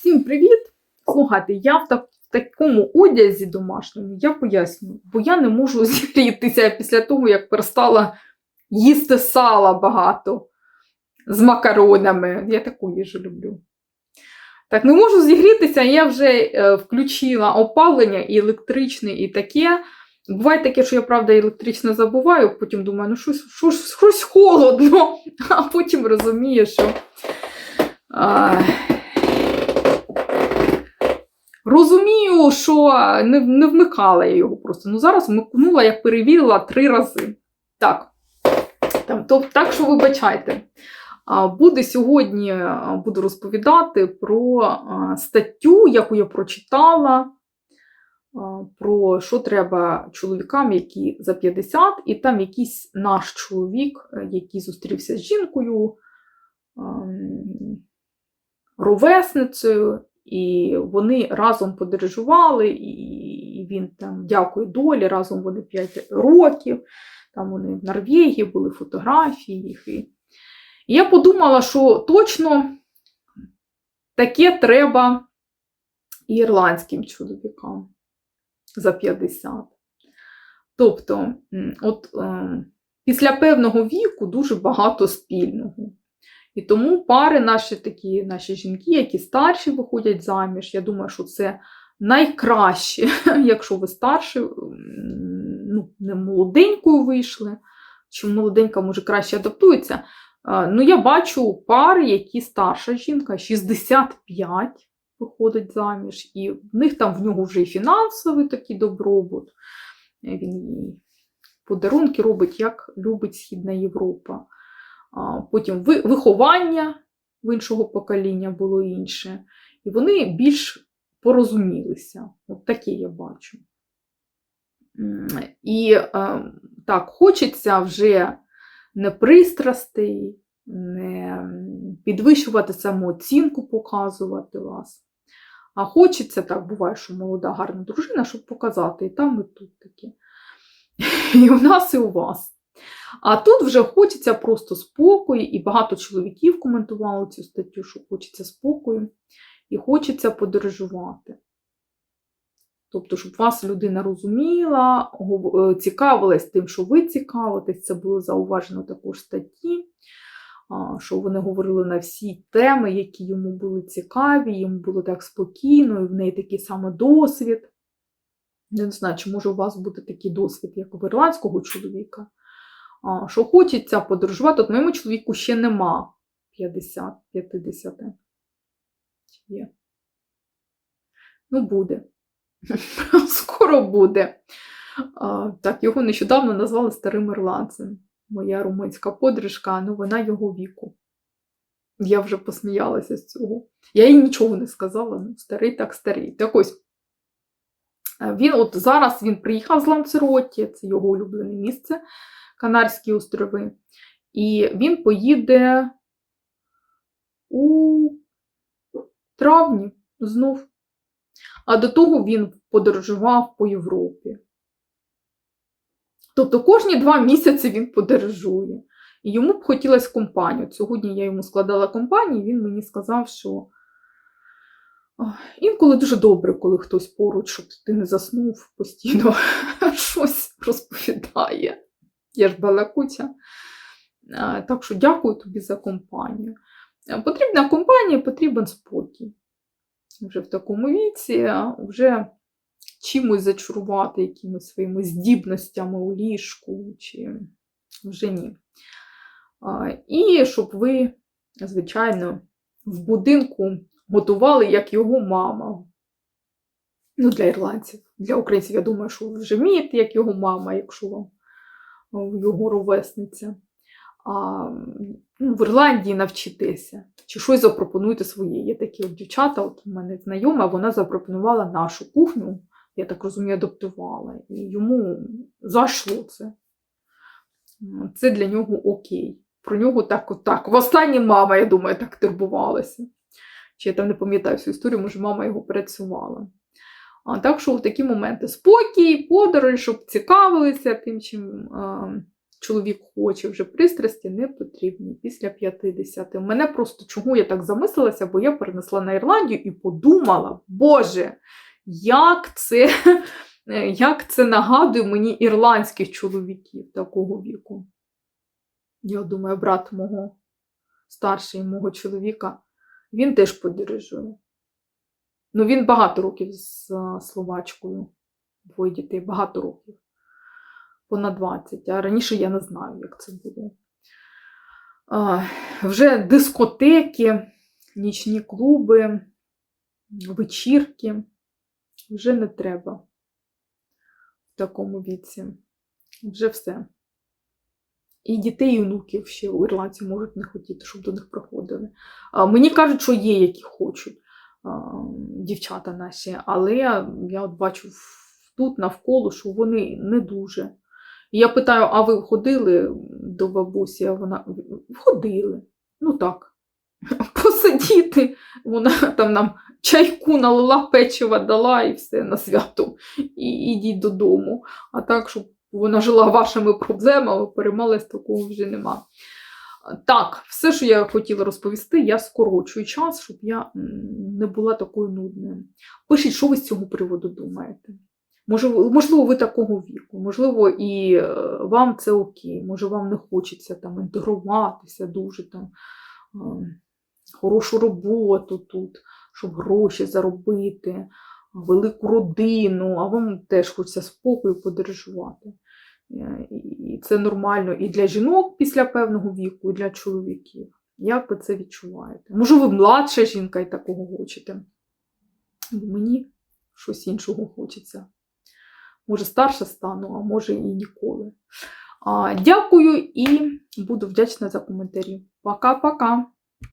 Всім привіт! Слухайте, я в, так, в такому одязі домашньому я пояснюю, бо я не можу зігрітися після того, як перестала їсти сала багато з макаронами. Я таку їжу люблю. Так, не можу зігрітися, я вже е, включила опалення і електричне, і таке. Буває таке, що я, правда, електричне забуваю, потім думаю, ну щось, щось, щось холодно, а потім розумію, що. А... Розумію, що не, не вмикала я його просто. Ну зараз вмикнула, як перевірила три рази. Так, Там, то, так що вибачайте. Буде сьогодні буду розповідати про статтю, яку я прочитала, про що треба чоловікам, які за 50, і там якийсь наш чоловік, е, який зустрівся з жінкою, ровесницею, і вони разом подорожували, і він там дякує долі, разом вони 5 років. Там вони в Норвегії були фотографії їх. І я подумала, що точно таке треба і ірландським чоловікам за 50. Тобто, от е, після певного віку дуже багато спільного. І тому пари наші такі, наші жінки, які старші виходять заміж, я думаю, що це найкраще, якщо ви старші, ну, не молоденькою вийшли, чи молоденька може краще адаптується. Ну, я бачу пари, які старша жінка, 65 виходить заміж, і в них там в нього вже і фінансовий такий добробут. Він подарунки робить, як любить Східна Європа. Потім виховання в іншого покоління було інше. І вони більш порозумілися. От таке я бачу. І е, так, хочеться вже не пристрастей, не підвищувати самооцінку, показувати вас. А хочеться, так буває, що молода, гарна дружина, щоб показати і там, і тут таке. І у нас, і у вас. А тут вже хочеться просто спокою, і багато чоловіків коментували цю статтю, що хочеться спокою, і хочеться подорожувати. Тобто, щоб вас людина розуміла, е, цікавилась тим, що ви цікавитесь, це було зауважено також статті, що вони говорили на всі теми, які йому були цікаві, йому було так спокійно, і в неї такий саме досвід. Не знаю, чи може у вас буде такий досвід, як у ірландського чоловіка, що хочеться подорожувати. От моєму чоловіку ще нема 50-50. Є? Ну, буде. Скоро буде. А, так, його нещодавно назвали старим ірландцем. Моя румунська подружка, ну вона його віку. Я вже посміялася з цього. Я їй нічого не сказала, ну, старий так старий. Так ось. е, Він от зараз він приїхав з Ланцероті, це його улюблене місце, Канарські острови. І він поїде у травні знов. А до того він подорожував по Європі. Тобто кожні два місяці він подорожує. І йому б хотілося компанію. Сьогодні я йому складала компанію, він мені сказав, що інколи дуже добре, коли хтось поруч, щоб ти не заснув постійно щось розповідає. Я ж балакуця. Так що дякую тобі за компанію. Потрібна компанія, потрібен спокій. Вже в такому віці, вже чимось зачарувати якимись своїми здібностями у ліжку, чи вже ні. І щоб ви, звичайно, в будинку готували, як його мама. Ну, для ірландців. Для українців, я думаю, що ви вже вмієте, як його мама, якщо вам його ровесниця. А ну, в Ірландії навчитеся. Чи щось запропонуйте своє. Є такі от дівчата, от у мене знайома, вона запропонувала нашу кухню, я так розумію, адаптувала. І йому зайшло це. Це для нього окей. Про нього так от так. Востаннє мама, я думаю, так турбувалася. Чи я там не пам'ятаю всю історію, може, мама його працювала. А, так що такі моменти спокій, подорож, щоб цікавилися тим, чим а, чоловік хоче, вже пристрасті не потрібні після 50. У мене просто чому я так замислилася, бо я перенесла на Ірландію і подумала, Боже, як це, як це нагадує мені ірландських чоловіків такого віку. Я думаю, брат мого старший мого чоловіка, він теж подорожує. Ну, він багато років з словачкою, двоє дітей, багато років. Понад 20. А раніше я не знаю, як це було. А, вже дискотеки, нічні клуби, вечірки. Вже не треба в такому віці. Вже все. І дітей, і онуків ще у ірландці можуть не хотіти, щоб до них приходили. А, Мені кажуть, що є, які хочуть дівчата наші, але я от бачу тут навколо, що вони не дуже. Я питаю: а ви ходили до бабусі? А вона ходили. Ну так, посидіти. Вона там нам чайку налила, печива дала і все на свято. І ідіть додому. А так, щоб вона жила вашими проблемами, переймалась такого вже нема. Так, все, що я хотіла розповісти, я скорочую час, щоб я не була такою нудною. Пишіть, що ви з цього приводу думаєте. Можливо, ви такого віку, можливо, і е, вам це окей, може, вам не хочеться там інтегруватися дуже там, е, хорошу роботу тут, щоб гроші заробити, велику родину, а вам теж хочеться спокою подорожувати. Е, І це нормально і для жінок після певного віку, і для чоловіків. Як ви це відчуваєте? Може, ви младша жінка і такого хочете? Бо Мені щось іншого хочеться. Може, старша стану, а може і ніколи. А, Дякую і буду вдячна за коментарі. Пока-пока!